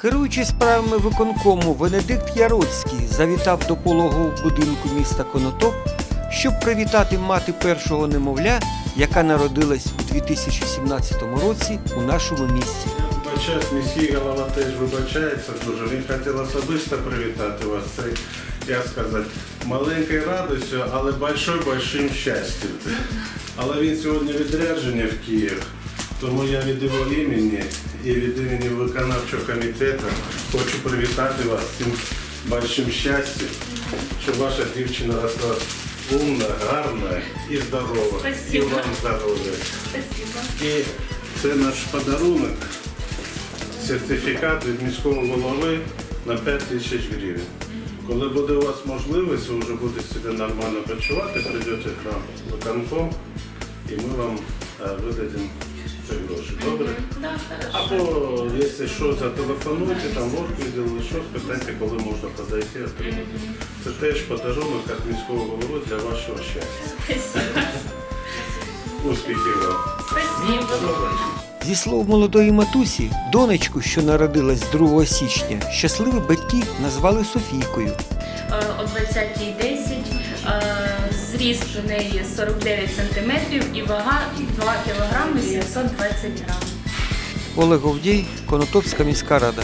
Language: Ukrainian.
Керуючи справами виконкому, Венедикт Яроцький завітав до пологового будинку міста Конотоп, щоб привітати мати першого немовля, яка народилась у 2017 році у нашому місті. Міський голова теж вибачається дуже. Він хотів особисто привітати вас. Це, як сказати, маленькою радістю, але большой-большим щастям. Але він сьогодні відряджений в Київ, тому я від його імені і від імені виконавчого комітету хочу привітати вас з цим большим щастям, щоб ваша дівчина росла умна, гарна і здорова. І вам здоров'я. Спасибо. І це наш подарунок, сертифікат від міського голови на 5 тисяч гривень. Коли буде у вас можливість, ви вже будете себе нормально почувати, прийдете к нам в виконком, і ми вам е, видадимо ці гроші. Добре? Або, якщо що, зателефонуйте, там ложку відділили, що, спитайте, коли можна подойти, отримати. Це теж подарунок від міського голови для вашого щастя. Успіхів вам! Спасибо. Зі слов молодої матусі, донечку, що народилась 2 січня, щасливі батьки назвали Софійкою. Е, О 20.10 е, зріст у неї 49 см і вага 2 кг 720 грам. Олег Овдій, Конотопська міська рада.